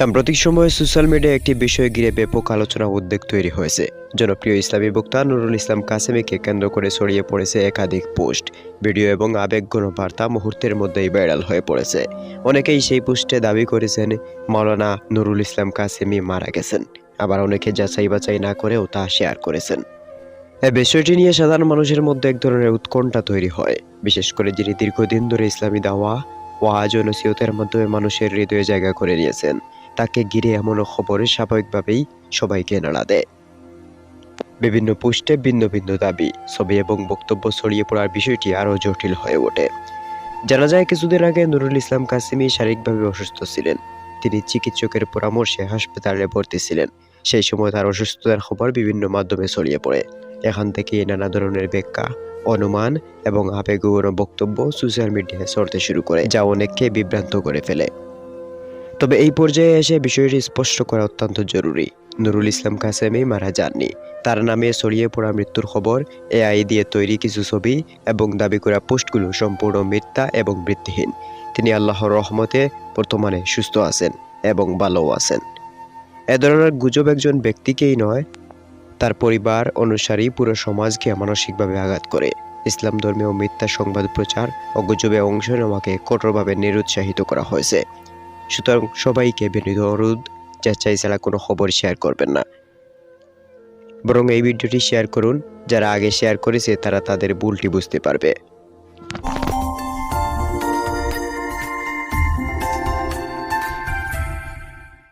সাম্প্রতিক সময়ে সোশ্যাল মিডিয়ায় একটি বিষয় ঘিরে ব্যাপক আলোচনা উদ্বেগ তৈরি হয়েছে। জনপ্রিয় ইসলামী বক্তা নুরুল ইসলাম কাসেমিকে কেন্দ্র করে ছড়িয়ে পড়েছে একাধিক পোস্ট, ভিডিও এবং আবেগঘন বার্তা মুহূর্তের মধ্যেই ভাইরাল হয়ে পড়েছে। অনেকেই সেই পোস্টে দাবি করেছেন, মাওলানা নুরুল ইসলাম কাসেমি মারা গেছেন। আবার অনেকে যাচাই বাছাই না করেও তা শেয়ার করেছেন। বিষয়টি নিয়ে সাধারণ মানুষের মধ্যে এক ধরনের উৎকণ্ঠা তৈরি হয়। বিশেষ করে যিনি দীর্ঘদিন ধরে ইসলামী দাওয়া, ওয়াজ ও নসিহতের মাধ্যমে মানুষের হৃদয়ে জায়গা করে নিয়েছেন। তাকে ঘিরে এমন খবরে স্বাভাবিকভাবেই সবাইকে নাড়া দেয়। বিভিন্ন পোস্টে ভিন্ন ভিন্ন দাবি, ছবি এবং বক্তব্য ছড়িয়ে পড়ার বিষয়টি আরও জটিল হয়ে ওঠে। জানা যায়, কিছুদিন আগে নুরুল ইসলাম কাসিমি শারীরিকভাবে অসুস্থ ছিলেন। তিনি চিকিৎসকের পরামর্শে হাসপাতালে ভর্তি ছিলেন। সেই সময় তার অসুস্থতার খবর বিভিন্ন মাধ্যমে ছড়িয়ে পড়ে। এখান থেকে নানা ধরনের ব্যাখ্যা, অনুমান এবং আবেগপূর্ণ বক্তব্য সোশ্যাল মিডিয়ায় ছড়তে শুরু করে, যা অনেককে বিভ্রান্ত করে ফেলে। তবে এই পর্যায়ে এসে বিষয়টি স্পষ্ট করা অত্যন্ত জরুরি। নুরুল ইসলাম কাসেমি মারা যাননি তার নামে ছড়িয়ে পড়া মৃত্যুর খবর, এআই দিয়ে তৈরি কিছু ছবি এবং দাবি করা পোস্টগুলো সম্পূর্ণ মিথ্যা এবং বৃত্তিহীন তিনি আল্লাহর রহমতে বর্তমানে সুস্থ আছেন এবং ভালোও আছেন। এ ধরনের গুজব একজন ব্যক্তিকেই নয়, তার পরিবার অনুসারী পুরো সমাজকে মানসিকভাবে আঘাত করে। ইসলাম ধর্মীয় মিথ্যা সংবাদ প্রচার ও গুজবে অংশ নেওয়াকে কঠোরভাবে নিরুৎসাহিত করা হয়েছে। সুতরাং সবাইকে বিনীত অনুরোধ, যাচাই ছাড়া কোনো খবর শেয়ার করবেন না। বরং এই ভিডিওটি শেয়ার করুন, যারা আগে শেয়ার করেছে তারা তাদের ভুলটি বুঝতে পারবে।